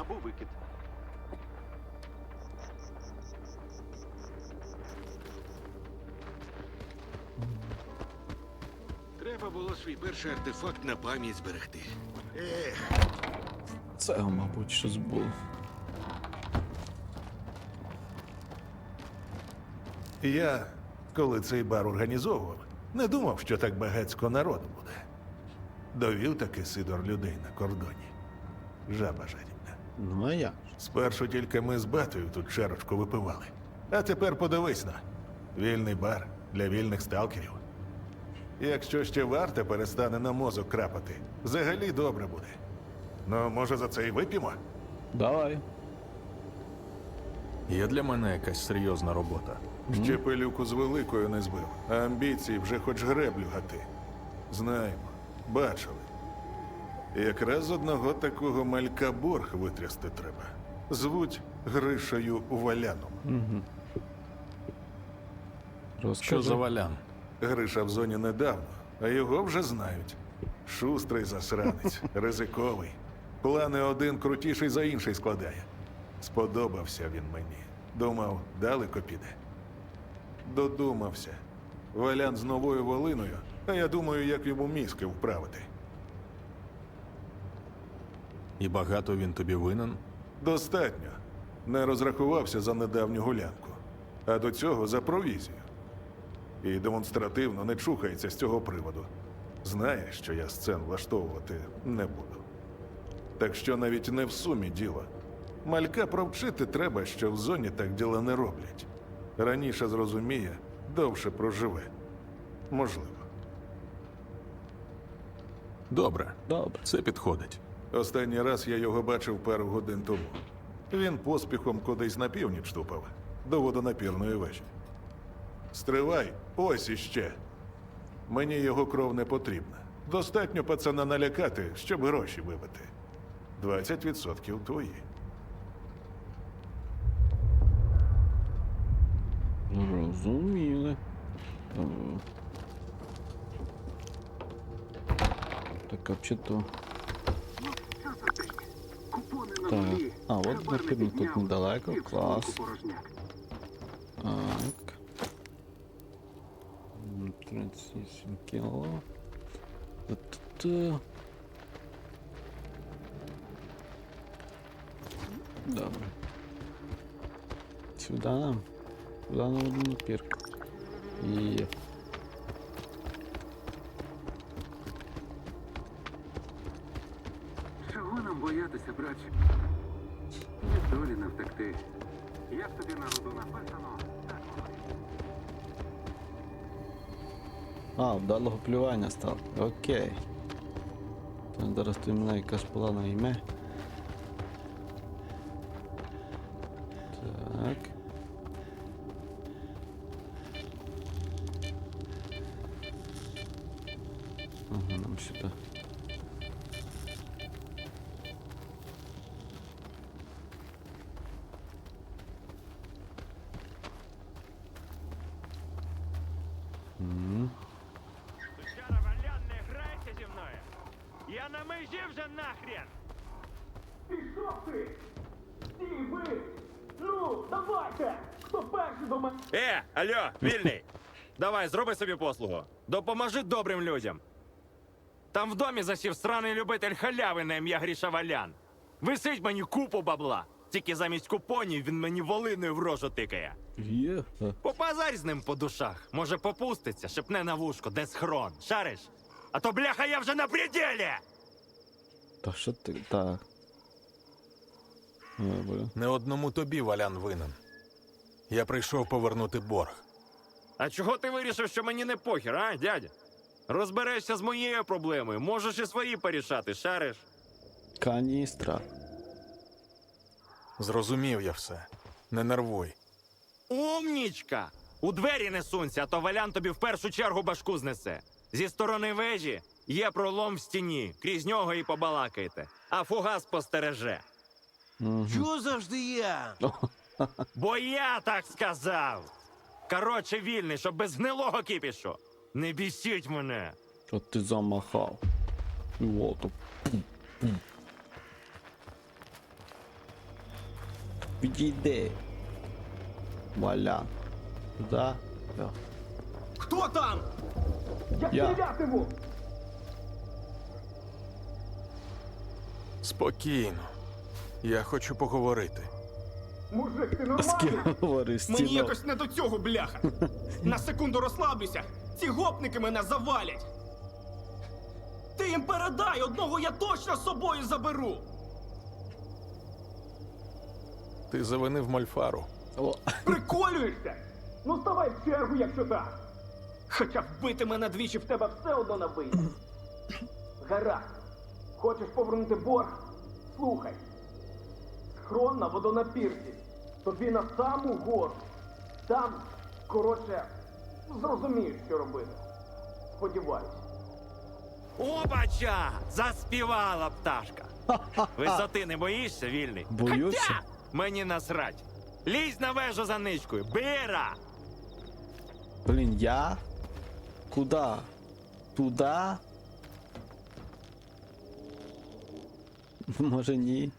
Або викид. Треба було свій перший артефакт на пам'ять зберегти. Ех, Це, мабуть, щось було. Я, коли цей бар організовував, не думав, що так багацько народу буде. Довів таки Сидор людей на кордоні. Жаба жадібна. Ну а як? Спершу тільки ми з батою тут чарочку випивали. А тепер подивись на. Вільний бар для вільних сталкерів. Якщо ще варта перестане на мозок крапати, взагалі добре буде. Ну, може, за це і вип'ємо? Давай. Є для мене якась серйозна робота. Ще пилюку з великою не збив, а амбіції вже хоч греблю гати. Знаємо, бачили. Якраз одного такого малька борг витрясти треба. Звуть Гришею Валяном. Розкажи. Що за валян? Гриша в зоні недавно, а його вже знають. Шустрий засранець, ризиковий. Плани один крутіший за інший складає. Сподобався він мені. Думав, далеко піде. Додумався. Валян з новою волиною, а я думаю, як йому мізки вправити. І багато він тобі винен? Достатньо. Не розрахувався за недавню гулянку, а до цього за провізію. І демонстративно не чухається з цього приводу. Знає, що я сцен влаштовувати не буду. Так що навіть не в сумі діло. Малька провчити треба, що в зоні так діла не роблять. Раніше зрозуміє, довше проживе. Можливо. Добре, Добре. це підходить. Останній раз я його бачив пару годин тому. Він поспіхом кудись на північ тупав, до водонапірної вежі. Стривай, ось іще. Мені його кров не потрібна. Достатньо пацана налякати, щоб гроші вибити. 20% твої. Розуміли. Е. Так, а чи то. Ну, що за день? Купони на Так. нулі. А, от Хабар не напевно, тут підняв. недалеко. І в Клас. сумку порожняк. Так. М, 37 кіло. Та-та-та. Добре. Сюди нам. Сюди на одну пірку. Є. Чого нам боятися, братче? Від долі не втекти. Як тобі народу написано, так воно. А, вдалого плювання стало. Окей. Зараз ти мене якась була на ім'я. На межі вже нахрен! Е, алло, вільний! Давай, зроби собі послугу. Допоможи добрим людям. Там в домі засів сраний любитель халяви на ім'я Гріша Валян. Висить мені купу бабла. Тільки замість купонів він мені волиною в рожу тикає. Є. Е, Попазарь з ним по душах. Може попуститься, шепне на вушко, де схрон. Шариш? А то бляха я вже на пределі! Та що ти. Так. Добре. Не одному тобі валян винен. Я прийшов повернути борг. А чого ти вирішив, що мені не похер, а, дядя? Розберешся з моєю проблемою, можеш і свої порішати, шариш. Каністра. Зрозумів я все. Не нервуй. Умнічка! У двері не сунься, а то валян тобі в першу чергу башку знесе. Зі сторони вежі є пролом в стіні, крізь нього і побалакайте, а фугас постереже. Чого завжди я? Бо я так сказав. Коротше, вільний, щоб без гнилого кипішу. Не бісіть мене. Що ти замахав? Вот. Відійди. Валян. Туди. Все. Хто там? Я, Я. стрілятиму! Спокійно. Я хочу поговорити. Мужик, ти З ким нормальний? говориш? Мені Стіно? якось не до цього, бляха. На секунду розслаблюся. Ці гопники мене завалять. Ти їм передай, одного я точно з собою заберу. Ти завинив Мальфару. О, Приколюєшся? Ну ставай в чергу, якщо так. Хоча вбити мене двічі в тебе все одно вийде. Гаразд. Хочеш повернути борг? Слухай. Схрон на водонапірці. Тобі на саму гору. Там, коротше, зрозумієш, що робити. Сподіваюсь. Опача! Заспівала пташка. Висоти не боїшся, вільний? Боюся. Хотя мені насрать. Лізь на вежу за ничкою. Бира! Блін, я? Куда? Туда? Може ні.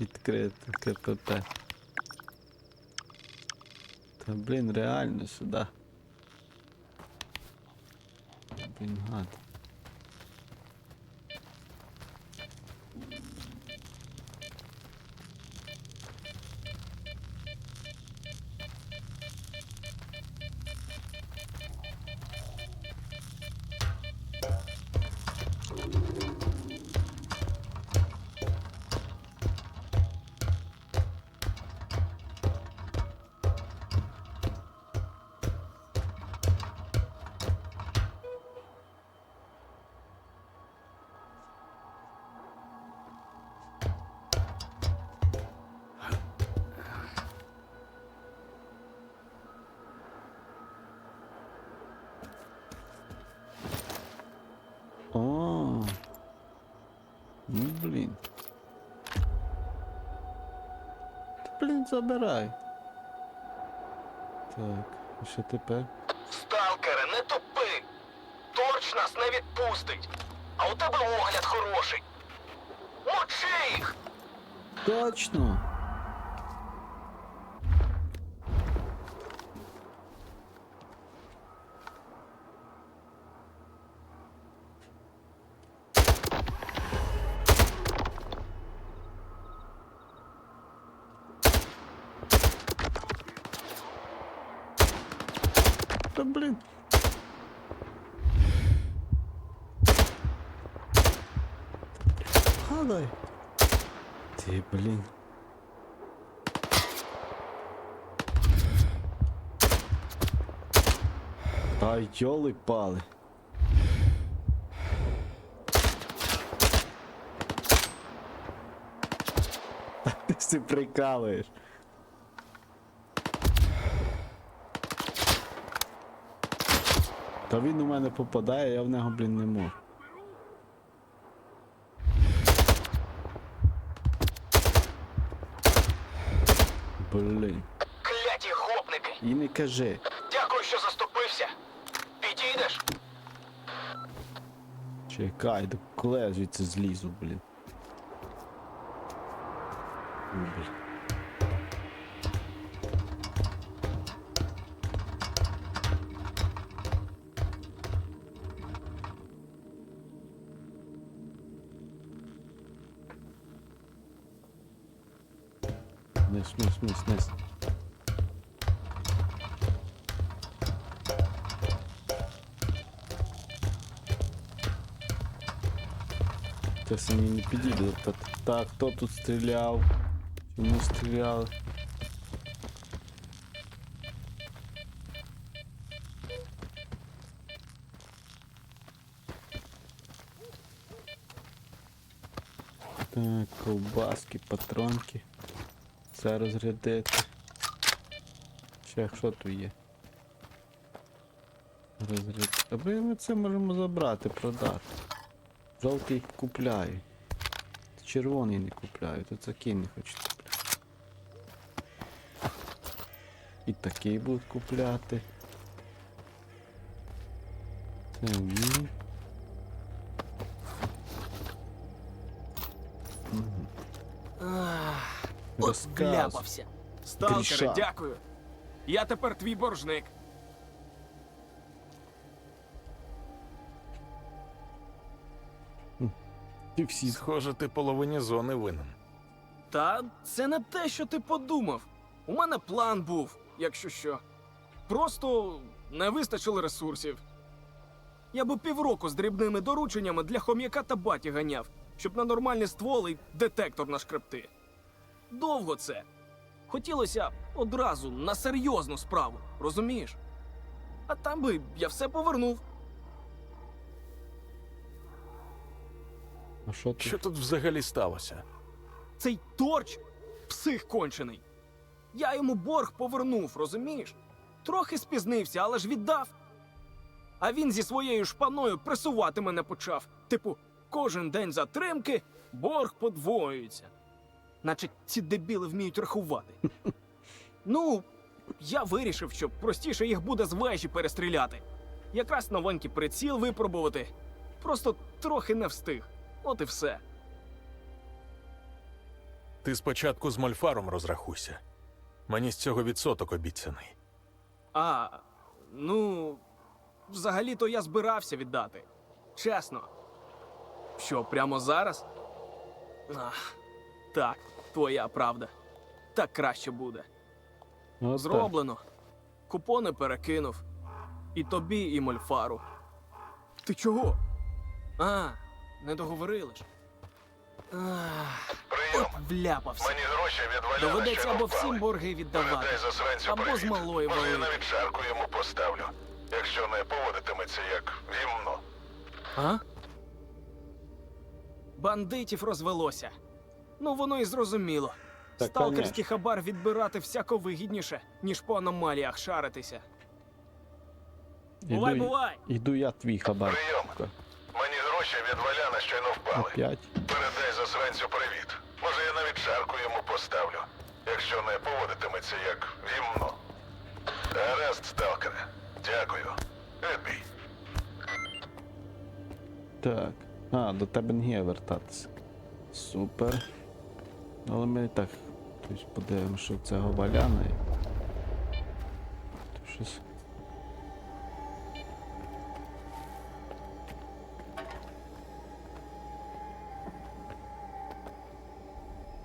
Відкрити КПП. Та блін, реально сюди. Блін, гад. Забирай. Так, і що тепер? Сталкере, не тупи! Торч нас не відпустить. А у тебе огляд хороший. Мочи їх! Точно! Та блін. Падай. Ти, блін. Та йоли пали. Ти си прикалуєш. Та він у мене попадає, я в нього, блін, не можу. Блін. Кляті гопники! І не кажи. Дякую, що заступився. Підійдеш? Чекай, до коли я звідси злізу, блін. Блін. Низ, низ, низ, низ. Та самі не підійде. Та, так, хто тут стріляв? Чому стріляли? Так, ковбаски, патронки. Це розрядити. Ще що тут є? Розряд. Аби ми це можемо забрати, продати. Жовтий купляю. Червоний не купляю, то такий не хочу купляти. І такий будуть купляти. Це ні. От Розказуй. вляпався. Гріша. дякую. Я тепер твій боржник. Ти всі Схоже, ти половині зони винен. Та це не те, що ти подумав. У мене план був, якщо що. Просто не вистачило ресурсів. Я би півроку з дрібними дорученнями для хом'яка та баті ганяв, щоб на нормальні стволи й детектор нашкребти. Довго це. Хотілося одразу на серйозну справу, розумієш? А там би я все повернув. А що ти? Що тут взагалі сталося? Цей торч псих кончений. Я йому борг повернув, розумієш? Трохи спізнився, але ж віддав. А він зі своєю шпаною пресувати мене почав. Типу, кожен день затримки борг подвоюється. Наче ці дебіли вміють рахувати. Ну, я вирішив, що простіше їх буде з вежі перестріляти. Якраз новенький приціл випробувати. Просто трохи не встиг. От і все. Ти спочатку з мольфаром розрахуйся. Мені з цього відсоток обіцяний. А, ну, взагалі-то я збирався віддати. Чесно. Що, прямо зараз? Ах, так, твоя правда. Так краще буде. Ну, так. Зроблено. Купони перекинув. І тобі, і мольфару. Ти чого? А, не договорили ж. Ах, от вляпався. гроші від Доведеться або всім борги віддавати, або з малої валити. шарку йому поставлю, якщо не поводитиметься як гімно. А? Бандитів розвелося. Ну, воно і зрозуміло. Та, Сталкерський хабар відбирати всяко вигідніше, ніж по аномаліях шаритися. Бувай, Іду- бувай! Іду я твій хабар. Мені гроші від валяна щойно впали. Опять. Передай засранцю привіт. Може, я навіть шарку йому поставлю, якщо не поводитиметься як гімно. Гаразд, сталкере. Дякую. Відбій. Так. А, до тебе не є вертатися. Супер. Але ми і так. Подивимося, що валяна є. Тут щось.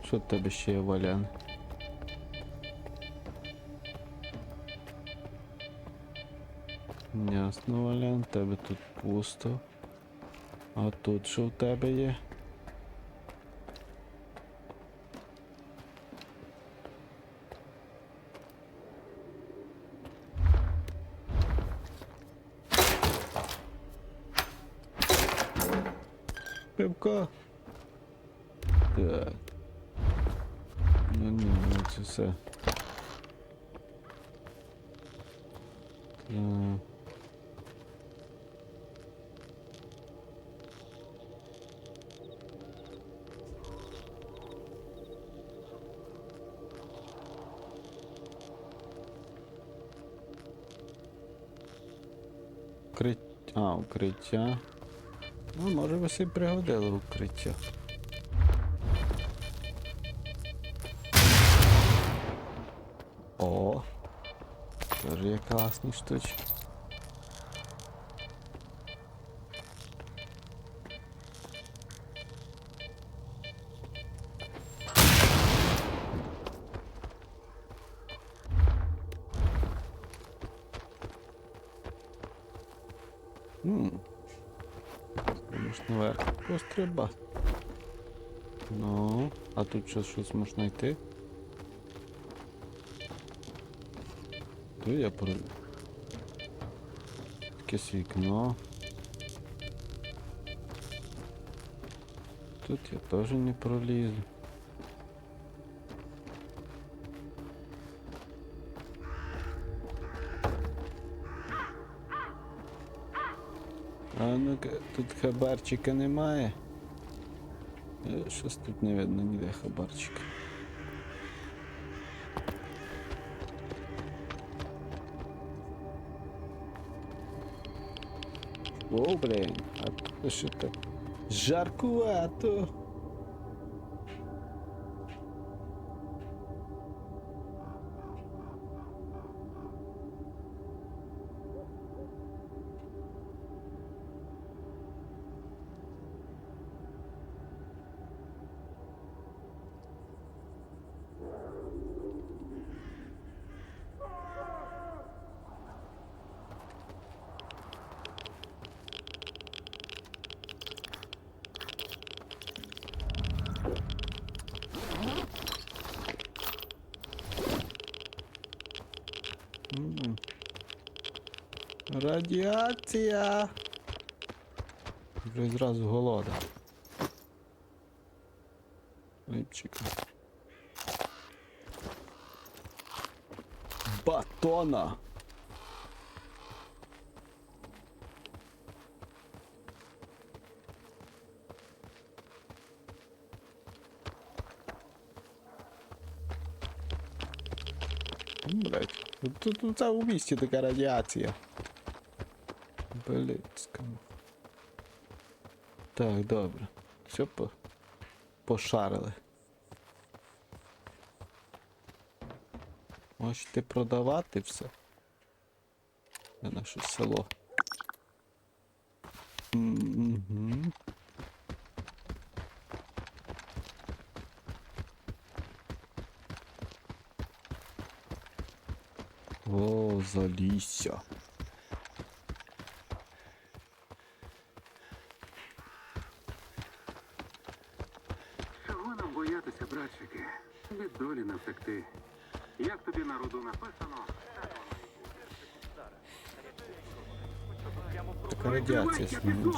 Що в тебе ще є валян? Ясно, валян, тебе тут пусто. А тут що в тебе є? Укриття. А, укриття. Ну, може би і пригодили укриття. О! Тоже є класні штучки. Можеш наверх пострибати. Ну, а тут щось, щось можна знайти. Тут я про... Якесь вікно. Тут я теж не пролізу. А ну-ка, тут хабарчика немає. Е, Щось тут не видно ніде хабарчика. О, блін, а тут що так жаркувато. Радіація. Вже зразу голода. Липчика. Батона. Блять, тут, це у місті така радіація. Блицька. Так, добре. Все по... пошарили. Можете продавати все. Це наше село. Угу. О, залісся. Чого нам боятися, братчики? Від втекти. Як тобі на роду написано, Така радіація смієш.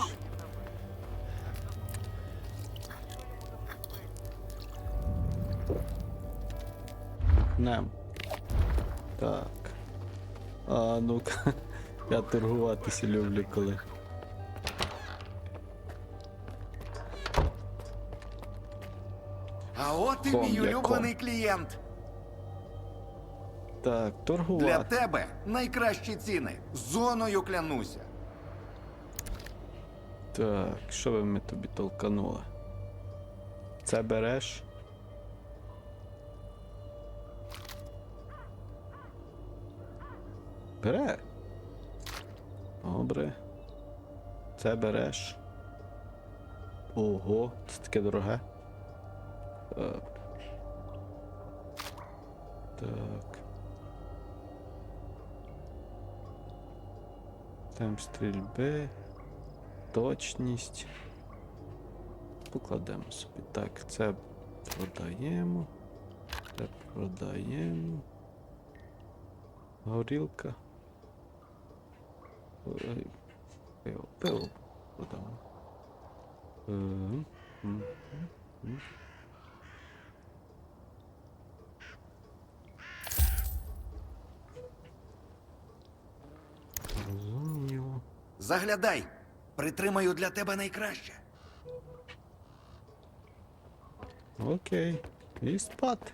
Нем. Так. А ну-ка. Я торгуватися люблю коли. А от і мій улюблений клієнт. Так, Для тебе найкращі ціни. Зоною клянуся. Так, що би ми тобі толканули? Це береш? Бере. Добре. Це береш. Ого, це таке дороге. Так. Так. Темп стрільби. Точність. Покладемо собі. Так, це продаємо. Це продаємо. Горілка. Пиво, пиво продамо. Ем, м, м, м. Розуміло. Заглядай. Притримаю для тебе найкраще. Окей. І спати.